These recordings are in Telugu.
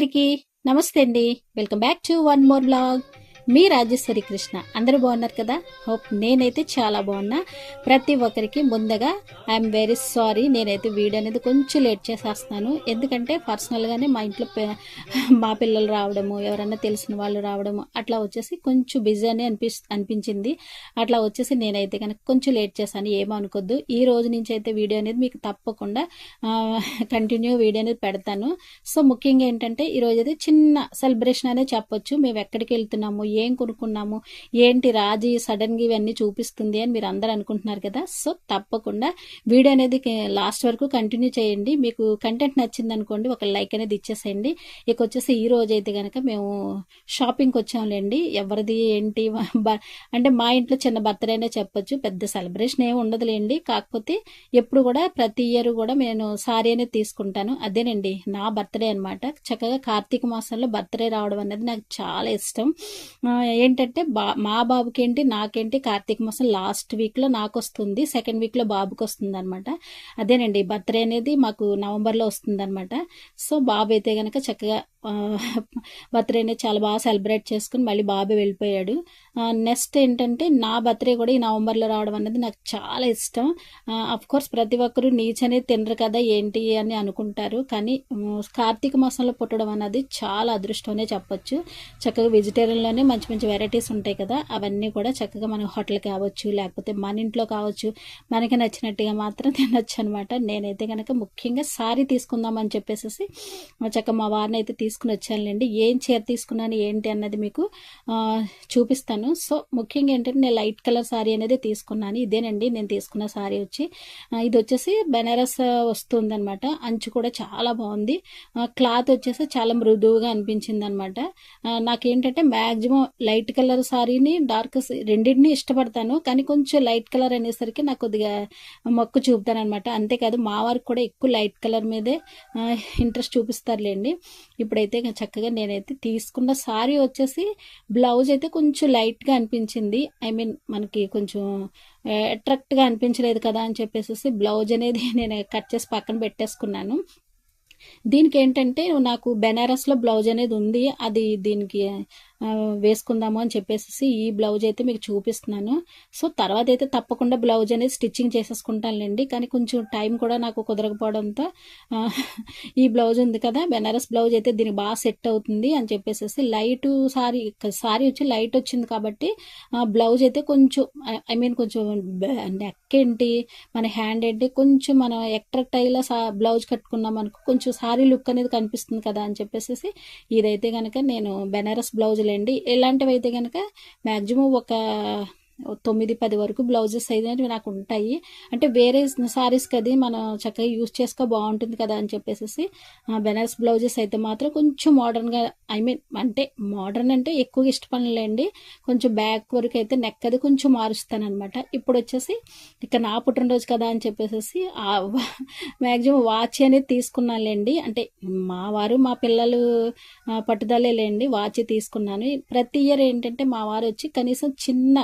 అందరికీ నమస్తే అండి. Welcome back to one more vlog. మీ రాజేశ్వరి కృష్ణ. అందరూ బాగున్నారు కదా? హోప్ నేనైతే చాలా బాగున్నా. ప్రతి ఒక్కరికి ముందుగా ఐఎమ్ వెరీ సారీ నేనైతే వీడియో అనేది కొంచెం లేట్ చేసేస్తాను ఎందుకంటే పర్సనల్గానే మా ఇంట్లో మా పిల్లలు రావడము ఎవరన్నా తెలిసిన వాళ్ళు రావడము అట్లా వచ్చేసి కొంచెం బిజీ అని అనిపి అనిపించింది. అట్లా వచ్చేసి నేనైతే కనుక కొంచెం లేట్ చేశాను. ఏమో ఈ రోజు నుంచి అయితే వీడియో అనేది మీకు తప్పకుండా కంటిన్యూ వీడియో అనేది పెడతాను. సో ముఖ్యంగా ఏంటంటే ఈరోజు అయితే చిన్న సెలబ్రేషన్ అనే చెప్పొచ్చు. మేము ఎక్కడికి వెళ్తున్నాము ఏం కొనుక్కున్నాము? ఏంటి రాజీ సడన్గా ఇవన్నీ చూపిస్తుంది అని మీరు అందరూ అనుకుంటున్నారు కదా? సో తప్పకుండా వీడియో అనేది లాస్ట్ వరకు కంటిన్యూ చేయండి. మీకు కంటెంట్ నచ్చింది అనుకోండి ఒక లైక్ అనేది ఇచ్చేసేయండి. ఇక వచ్చేసి ఈ రోజు అయితే కనుక మేము షాపింగ్కి వచ్చాంలేండి. ఎవరిది ఏంటి? అంటే మా ఇంట్లో చిన్న బర్త్డే అయినా చెప్పొచ్చు. పెద్ద సెలబ్రేషన్ ఏమి ఉండదులేండి. కాకపోతే ఎప్పుడు కూడా ప్రతి ఇయర్ కూడా నేను సారీ అనేది తీసుకుంటాను. అదేనండి నా బర్త్డే అనమాట చక్కగా కార్తీక మాసంలో బర్త్డే రావడం అనేది నాకు చాలా ఇష్టం. ఏంటంటే బా మా బాబుకి ఏంటి నాకేంటి కార్తీక మాసం లాస్ట్ వీక్లో నాకు వస్తుంది సెకండ్ వీక్లో బాబుకి వస్తుంది అనమాట అదేనండి బర్త్డే అనేది మాకు నవంబర్లో వస్తుంది అనమాట సో బాబు అయితే కనుక చక్కగా బర్త్డేని చాలా బాగా సెలబ్రేట్ చేసుకుని మళ్ళీ బాబు వెళ్ళిపోయాడు. నెక్స్ట్ ఏంటంటే నా బర్త్డే కూడా ఈ నవంబర్లో రావడం అనేది నాకు చాలా ఇష్టం. కోర్స్ ప్రతి ఒక్కరూ నీచ్ అనేది తినరు కదా ఏంటి అని అనుకుంటారు. కానీ కార్తీక మాసంలో పుట్టడం అనేది చాలా అదృష్టమనే చెప్పొచ్చు. చక్కగా వెజిటేరియన్లోనే మంచి మంచి వెరైటీస్ ఉంటాయి కదా అవన్నీ కూడా చక్కగా మనం హోటల్ కావచ్చు లేకపోతే మన ఇంట్లో కావచ్చు మనకి నచ్చినట్టుగా మాత్రం తినొచ్చు అనమాట నేనైతే కనుక ముఖ్యంగా సారీ తీసుకుందామని చెప్పేసి చక్కగా మా వారిని అయితే తీసుకుని వచ్చానులేండి. ఏం చీర తీసుకున్నాను ఏంటి అన్నది మీకు చూపిస్తాను. సో ముఖ్యంగా ఏంటంటే నేను లైట్ కలర్ శారీ అనేది తీసుకున్నాను. ఇదేనండి నేను తీసుకున్న శారీ వచ్చి. ఇది వచ్చేసి బెనారస్ వస్తుంది అనమాట అంచు కూడా చాలా బాగుంది. క్లాత్ వచ్చేసి చాలా మృదువుగా అనిపించింది అనమాట నాకేంటంటే మ్యాక్సిమం లైట్ కలర్ శారీని డార్క్ రెండింటిని ఇష్టపడతాను. కానీ కొంచెం లైట్ కలర్ అనేసరికి నాకు కొద్దిగా మొక్కు చూపుతాను అనమాట అంతేకాదు మా వారికి కూడా ఎక్కువ లైట్ కలర్ మీదే ఇంట్రెస్ట్ చూపిస్తారులేండి. ఇప్పుడైతే చక్కగా నేనైతే తీసుకున్న సారీ వచ్చేసి బ్లౌజ్ అయితే కొంచెం లైట్గా అనిపించింది. ఐ మీన్ మనకి కొంచెం అట్రాక్ట్గా అనిపించలేదు కదా అని చెప్పేసి బ్లౌజ్ అనేది నేను కట్ చేసి పక్కన పెట్టేసుకున్నాను. దీనికి ఏంటంటే నాకు బెనారస్లో బ్లౌజ్ అనేది ఉంది. అది దీనికి వేసుకుందాము అని చెప్పేసి ఈ బ్లౌజ్ అయితే మీకు చూపిస్తున్నాను. సో తర్వాత అయితే తప్పకుండా బ్లౌజ్ అనేది స్టిచ్చింగ్ చేసేసుకుంటానులేండి. కానీ కొంచెం టైం కూడా నాకు కుదరకపోవడంతో ఈ బ్లౌజ్ ఉంది కదా బెనారస్ బ్లౌజ్ అయితే దీనికి బాగా సెట్ అవుతుంది అని చెప్పేసి లైట్ సారీ సారీ వచ్చి లైట్ వచ్చింది కాబట్టి ఆ, బ్లౌజ్ అయితే కొంచెం ఐ మీన్ కొంచెం నెక్ ఏంటి మన హ్యాండ్ ఏంటి కొంచెం మనం అట్రాక్ట్ అయ్యేలా సా బ్లౌజ్ కట్టుకున్నాం అనుకో కొంచెం సారీ లుక్ అనేది కనిపిస్తుంది కదా అని చెప్పేసి ఇదైతే కనుక నేను బెనారస్ బ్లౌజ్ బ్లౌజులండి ఇలాంటివి అయితే కనుక మ్యాక్సిమం ఒక తొమ్మిది పది వరకు బ్లౌజెస్ అయితే నాకు ఉంటాయి. అంటే వేరే సారీస్ కది మనం చక్కగా యూజ్ చేసుకో బాగుంటుంది కదా అని చెప్పేసి బెనారస్ బ్లౌజెస్ అయితే మాత్రం కొంచెం మోడర్న్గా ఐ మీన్ అంటే మోడర్న్ అంటే ఎక్కువ ఇష్టపడలేండి కొంచెం బ్యాక్ వరకు అయితే నెక్ అది కొంచెం మారుస్తాను అనమాట ఇప్పుడు వచ్చేసి ఇక నా పుట్టినరోజు కదా అని చెప్పేసి మ్యాక్సిమం వాచ్ అనేది తీసుకున్నానులేండి. అంటే మా వారు మా పిల్లలు పట్టుదలే లేండి వాచ్ తీసుకున్నాను. ప్రతి ఇయర్ ఏంటంటే మా వారు వచ్చి కనీసం చిన్న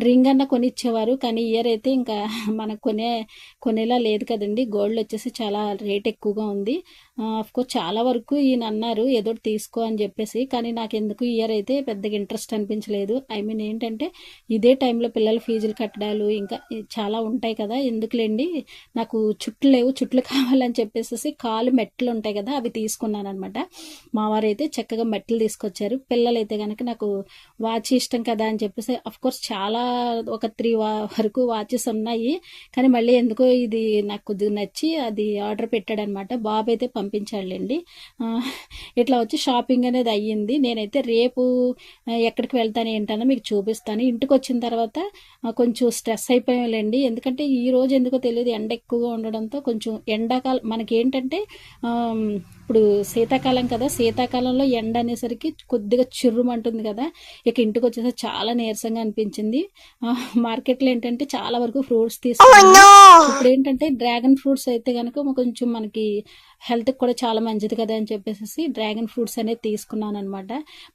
రింగ్ అన్న కొనిచ్చేవారు. కానీ ఇయర్ అయితే ఇంకా మనకు కొనే కొనేలా లేదు కదండి. గోల్డ్ వచ్చేసి చాలా రేట్ ఎక్కువగా ఉంది. కోర్స్ చాలా వరకు ఈయన అన్నారు ఏదో ఒకటి తీసుకో అని చెప్పేసి. కానీ నాకు ఎందుకు ఇయర్ అయితే పెద్దగా ఇంట్రెస్ట్ అనిపించలేదు. ఐ మీన్ ఏంటంటే ఇదే టైంలో పిల్లల ఫీజులు కట్టడాలు ఇంకా చాలా ఉంటాయి కదా. ఎందుకులేండి? నాకు చుట్లు లేవు. చుట్లు కావాలని చెప్పేసి కాలు మెట్లు ఉంటాయి కదా అవి తీసుకున్నాను అనమాట మా వారు అయితే చక్కగా మెట్లు తీసుకొచ్చారు. పిల్లలైతే కనుక నాకు వాచ్ ఇష్టం కదా అని చెప్పేసి అఫ్ కోర్స్ చాలా ఒక త్రీ వరకు వాచెస్ ఉన్నాయి. కానీ మళ్ళీ ఎందుకో ఇది నాకు కొద్దిగా నచ్చి అది ఆర్డర్ పెట్టాడనమాట. బాబు అయితే పంపించాడులేండి. ఇట్లా వచ్చి షాపింగ్ అనేది అయ్యింది. నేనైతే రేపు ఎక్కడికి వెళ్తాను ఏంటన్నా మీకు చూపిస్తాను. ఇంటికి వచ్చిన తర్వాత కొంచెం స్ట్రెస్ అయిపోయాలండి. ఎందుకంటే ఈ రోజు ఎందుకో తెలియదు ఎండ ఎక్కువగా ఉండడంతో కొంచెం ఎండాకాలం మనకి ఏంటంటే ఇప్పుడు శీతాకాలం కదా శీతాకాలంలో ఎండ అనేసరికి కొద్దిగా చిర్రుమంటుంది కదా. ఇక ఇంటికి వచ్చేసి చాలా నీరసంగా అనిపించింది. ఆ, మార్కెట్లో ఏంటంటే చాలా వరకు ఫ్రూట్స్ తీసుకున్నాను. ఇప్పుడు ఏంటంటే డ్రాగన్ ఫ్రూట్స్ అయితే కనుక కొంచెం మనకి హెల్త్కి కూడా చాలా మంచిది కదా అని చెప్పేసి డ్రాగన్ ఫ్రూట్స్ అనేది తీసుకున్నాను అనమాట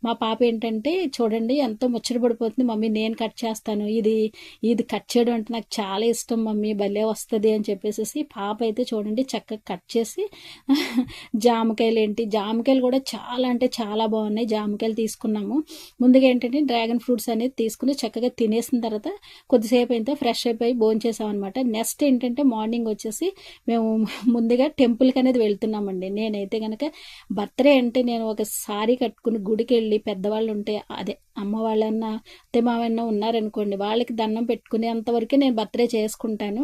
మా పాప ఏంటంటే చూడండి ఎంతో ముచ్చట పడిపోతుంది మమ్మీ నేను కట్ చేస్తాను. ఇది ఇది కట్ చేయడం అంటే నాకు చాలా ఇష్టం మమ్మీ భలే వస్తుంది అని చెప్పేసి పాప అయితే చూడండి చక్కగా కట్ చేసి జామకాయలు ఏంటి జామకాయలు కూడా చాలా అంటే చాలా బాగున్నాయి. జామకాయలు తీసుకున్నాము. ముందుగా ఏంటంటే డ్రాగన్ ఫ్రూట్స్ అనేది తీసుకుని చక్కగా తినేసిన తర్వాత కొద్దిసేపు అయితే ఫ్రెష్ అయిపోయి భోంచేసాం అనమాట నెక్స్ట్ ఏంటంటే మార్నింగ్ వచ్చేసి మేము ముందుగా టెంపుల్కి అనేది వెళ్తున్నామండి. నేనైతే కనుక బర్త్డే అంటే నేను ఒక సారీ కట్టుకుని గుడికి వెళ్ళి పెద్దవాళ్ళు ఉంటే అదే అమ్మ వాళ్ళన్నా అత్తే మావన్నా ఉన్నారనుకోండి వాళ్ళకి దండం పెట్టుకునే అంతవరకే నేను బర్త్డే చేసుకుంటాను.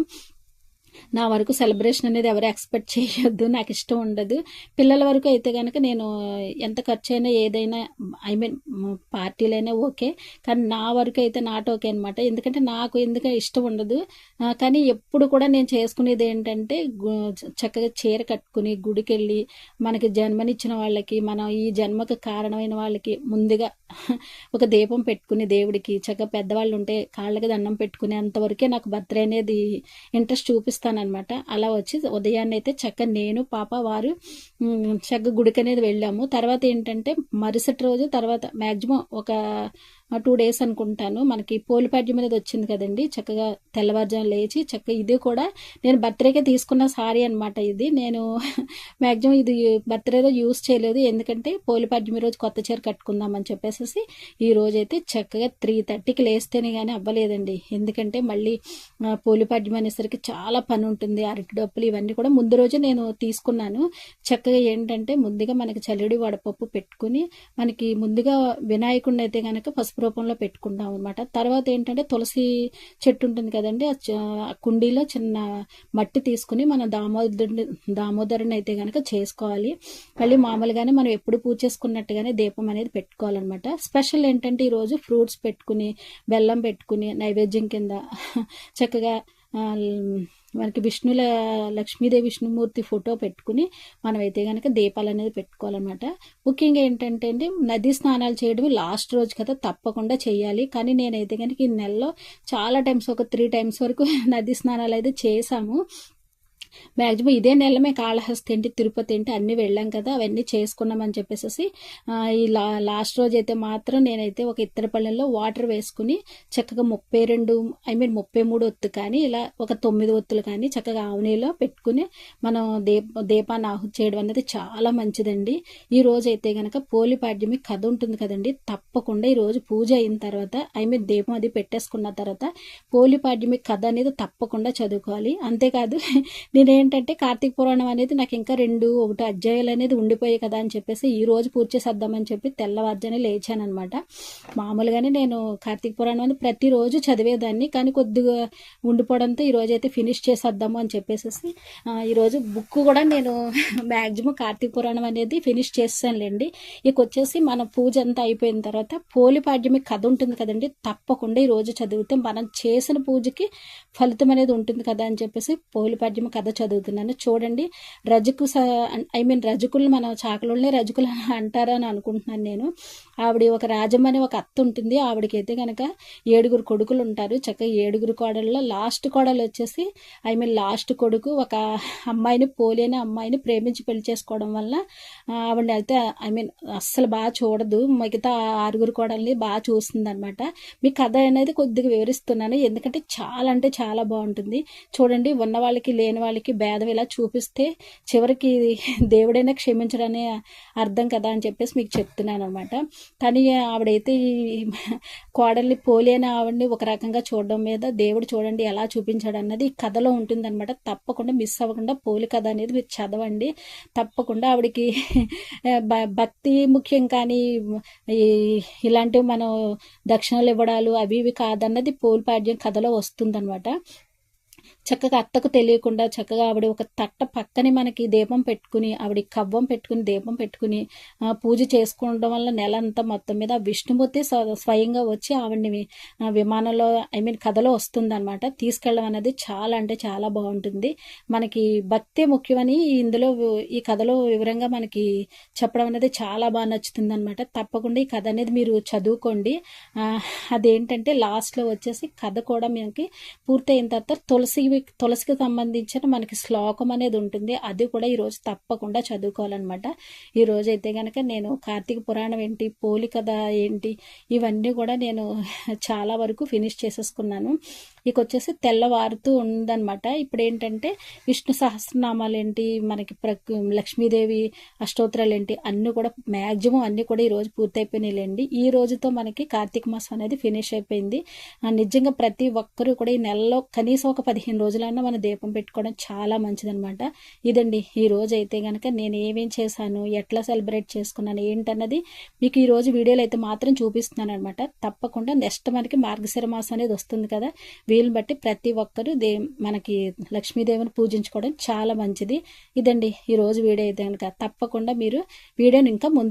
నా వరకు సెలబ్రేషన్ అనేది ఎవరు ఎక్స్పెక్ట్ చేయొద్దు నాకు ఇష్టం ఉండదు. పిల్లల వరకు అయితే కనుక నేను ఎంత ఖర్చు అయినా ఏదైనా ఐ మీన్ పార్టీలైనా ఓకే కానీ నా వరకు అయితే నాట్ ఓకే అనమాట ఎందుకంటే నాకు ఎందుకు ఇష్టం ఉండదు. కానీ ఎప్పుడు కూడా నేను చేసుకునేది ఏంటంటే చక్కగా చీర కట్టుకుని గుడికి వెళ్ళి మనకి జన్మనిచ్చిన వాళ్ళకి మనం ఈ జన్మకు కారణమైన వాళ్ళకి ముందుగా ఒక దీపం పెట్టుకుని దేవుడికి చక్కగా పెద్దవాళ్ళు ఉంటే కాళ్ళకి దండం పెట్టుకునే అంతవరకే నాకు బర్త్డే అనేది ఇంట్రెస్ట్ చూపిస్తాను వస్తానమాట అలా వచ్చి ఉదయాన్నే అయితే చక్క నేను పాప వారు చక్క గుడికి అనేది వెళ్ళాము. తర్వాత ఏంటంటే మరుసటి రోజు తర్వాత మ్యాక్సిమం ఒక టూ డేస్ అనుకుంటాను. మనకి పోలిపాడ్యం అనేది వచ్చింది కదండి. చక్కగా తెల్లవారుజాము లేచి చక్కగా ఇది కూడా నేను బర్త్డేకే తీసుకున్న సారీ అనమాట ఇది. నేను మ్యాక్సిమం ఇది బర్త్డేలో యూస్ చేయలేదు. ఎందుకంటే పోలిపాడ్యం రోజు కొత్త చీర కట్టుకుందామని చెప్పేసి ఈ రోజు అయితే చక్కగా త్రీ థర్టీకి లేస్తేనే కానీ అవ్వలేదండి. ఎందుకంటే మళ్ళీ పోలిపాడ్యం అనేసరికి చాలా పని ఉంటుంది. అరటి డప్పులు ఇవన్నీ కూడా ముందు రోజు నేను తీసుకున్నాను. చక్కగా ఏంటంటే ముందుగా మనకి చలిడి వడపప్పు పెట్టుకుని మనకి ముందుగా వినాయకుడిని అయితే కనుక పసుపు రూపంలో పెట్టుకుంటాం అనమాట తర్వాత ఏంటంటే తులసి చెట్టు ఉంటుంది కదండి ఆ కుండీలో చిన్న మట్టి తీసుకుని మన దామోదరుని దామోదరుని అయితే కనుక చేసుకోవాలి. మళ్ళీ మామూలుగానే మనం ఎప్పుడు పూజ చేసుకున్నట్టుగానే దీపం అనేది పెట్టుకోవాలన్నమాట. స్పెషల్ ఏంటంటే ఈరోజు ఫ్రూట్స్ పెట్టుకుని బెల్లం పెట్టుకుని నైవేద్యం కింద చక్కగా మనకి విష్ణుల లక్ష్మీదేవి విష్ణుమూర్తి ఫోటో పెట్టుకుని మనమైతే కనుక దీపాలు అనేది పెట్టుకోవాలన్నమాట. ముఖ్యంగా ఏంటంటే అండి నది స్నానాలు చేయడం లాస్ట్ రోజు కదా తప్పకుండా చేయాలి. కానీ నేనైతే కనుక ఈ నెలలో చాలా టైమ్స్ ఒక త్రీ టైమ్స్ వరకు నది స్నానాలు అయితే చేసాము మ్యాక్సిమం ఇదే నెలమే కాళహస్తి ఏంటి తిరుపతి ఏంటి అన్నీ వెళ్ళాం కదా అవన్నీ చేసుకున్నామని చెప్పేసి ఈ లా లాస్ట్ రోజు అయితే మాత్రం నేనైతే ఒక ఇత్తడిపల్లెల్లో వాటర్ వేసుకుని చక్కగా ముప్పై రెండు ఐ మీన్ ముప్పై మూడు ఒత్తు కానీ ఇలా ఒక తొమ్మిది ఒత్తులు కానీ చక్కగా ఆవునీలో పెట్టుకుని మనం దీప దీపాన్ని ఆహుతి చేయడం అనేది చాలా మంచిదండి. ఈ రోజు అయితే కనుక పోలిపాడ్యమి కథ ఉంటుంది కదండి తప్పకుండా ఈ రోజు పూజ అయిన తర్వాత ఐ మీన్ దీపం అది పెట్టేసుకున్న తర్వాత పోలిపాడ్యమి కథ అనేది తప్పకుండా చదువుకోవాలి. అంతేకాదు నేనేంటంటే కార్తీక పురాణం అనేది నాకు ఇంకా రెండు ఒకటి అధ్యాయులు అనేది ఉండిపోయాయి కదా అని చెప్పేసి ఈ రోజు పూర్తి చేసేద్దామని చెప్పి తెల్లవారుజానే లేచాను అనమాట మామూలుగానే నేను కార్తీక పురాణం అని ప్రతిరోజు చదివేదాన్ని కానీ కొద్దిగా ఉండిపోవడంతో ఈరోజు అయితే ఫినిష్ చేసేద్దాము అని చెప్పేసి ఈరోజు బుక్ కూడా నేను మ్యాక్సిమం కార్తీక పురాణం అనేది ఫినిష్ చేస్తానులేండి. ఇక వచ్చేసి మన పూజ అంతా అయిపోయిన తర్వాత పోలిపాడ్యమి కథ ఉంటుంది కదండి తప్పకుండా ఈ రోజు చదివితే మనం చేసిన పూజకి ఫలితం అనేది ఉంటుంది కదా అని చెప్పేసి పోలిపాడ్యమి కథ చదువుతున్నాను. చూడండి రజకు ఐ మీన్ రజకులు మన చాకలోనే రజకులు అంటారని అనుకుంటున్నాను నేను. ఆవిడ ఒక రాజమని ఒక అత్త ఉంటుంది. ఆవిడకి అయితే కనుక ఏడుగురు కొడుకులు ఉంటారు. చక్కగా ఏడుగురు కోడల్లో లాస్ట్ కోడలు వచ్చేసి ఐ మీన్ లాస్ట్ కొడుకు ఒక అమ్మాయిని పోలేని అమ్మాయిని ప్రేమించి పెళ్ళి చేసుకోవడం వల్ల ఆవిడని అయితే ఐ మీన్ అస్సలు బాగా చూడదు. మిగతా ఆరుగురు కోడల్ని బాగా చూస్తుంది అనమాట మీ కథ అనేది కొద్దిగా వివరిస్తున్నాను. ఎందుకంటే చాలా అంటే చాలా బాగుంటుంది. చూడండి ఉన్న వాళ్ళకి లేని వాళ్ళకి భేదం ఇలా చూపిస్తే చివరికి దేవుడైనా క్షమించడనే అర్థం కదా అని చెప్పేసి మీకు చెప్తున్నాను అనమాట కానీ ఆవిడైతే ఈ కోడల్ని పోలేని ఆవిడని ఒక రకంగా చూడడం మీద దేవుడు చూడండి ఎలా చూపించాడు అన్నది ఈ కథలో ఉంటుందన్నమాట. తప్పకుండా మిస్ అవ్వకుండా పోలి కథ అనేది మీరు చదవండి. తప్పకుండా ఆవిడకి భక్తి ముఖ్యం కానీ ఇలాంటివి మనం దక్షిణలు ఇవ్వడాలు అవి ఇవి కాదన్నది పోలిపాడ్యం కథలో వస్తుందన్నమాట. చక్కగా అత్తకు తెలియకుండా చక్కగా ఆవిడ ఒక తట్ట పక్కనే మనకి దీపం పెట్టుకుని ఆవిడ కవ్వం పెట్టుకుని దీపం పెట్టుకుని పూజ చేసుకోవడం వల్ల నెల అంతా మొత్తం మీద విష్ణుమూర్తి స్వయంగా వచ్చి ఆవిడని విమానంలో ఐ మీన్ కథలో వస్తుంది అనమాట తీసుకెళ్ళడం అనేది చాలా అంటే చాలా బాగుంటుంది. మనకి భక్తే ముఖ్యమని ఇందులో ఈ కథలో వివరంగా మనకి చెప్పడం అనేది చాలా బాగా నచ్చుతుంది అనమాట తప్పకుండా ఈ కథ అనేది మీరు చదువుకోండి. అదేంటంటే లాస్ట్లో వచ్చేసి కథ కూడా మనకి పూర్తయిన తర్వాత తులసి తులసికి సంబంధించిన మనకి శ్లోకం అనేది ఉంటుంది. అది కూడా ఈరోజు తప్పకుండా చదువుకోవాలన్నమాట. ఈ అయితే కనుక నేను కార్తీక పురాణం ఏంటి పోలి కథ ఏంటి ఇవన్నీ కూడా నేను చాలా వరకు ఫినిష్ చేసేసుకున్నాను. ఇక వచ్చేసి తెల్లవారుతూ ఉందన్నమాట. ఇప్పుడు ఏంటంటే విష్ణు సహస్రనామాలు ఏంటి మనకి ప్ర లక్ష్మీదేవి అష్టోత్తరాలు ఏంటి అన్నీ కూడా మ్యాక్సిమం అన్నీ కూడా ఈరోజు పూర్తయిపోయినాయిలేండి ఈ రోజుతో మనకి కార్తీక మాసం అనేది ఫినిష్ అయిపోయింది. నిజంగా ప్రతి ఒక్కరూ కూడా ఈ నెలలో కనీసం ఒక పదిహేను రోజులన్నా మన దీపం పెట్టుకోవడం చాలా మంచిదనమాట ఇదండి ఈ రోజు అయితే కనుక నేను ఏమేం చేశాను ఎట్లా సెలబ్రేట్ చేసుకున్నాను ఏంటన్నది మీకు ఈ రోజు వీడియోలో అయితే మాత్రం చూపిస్తున్నాను అనమాట తప్పకుండా నెక్స్ట్ మనకి మార్గశిర మాసం అనేది వస్తుంది కదా. వీళ్ళని బట్టి ప్రతి ఒక్కరూ దే మనకి లక్ష్మీదేవిని పూజించుకోవడం చాలా మంచిది. ఇదండి ఈ రోజు వీడియో అయితే కనుక తప్పకుండా మీరు వీడియోని ఇంకా ముందు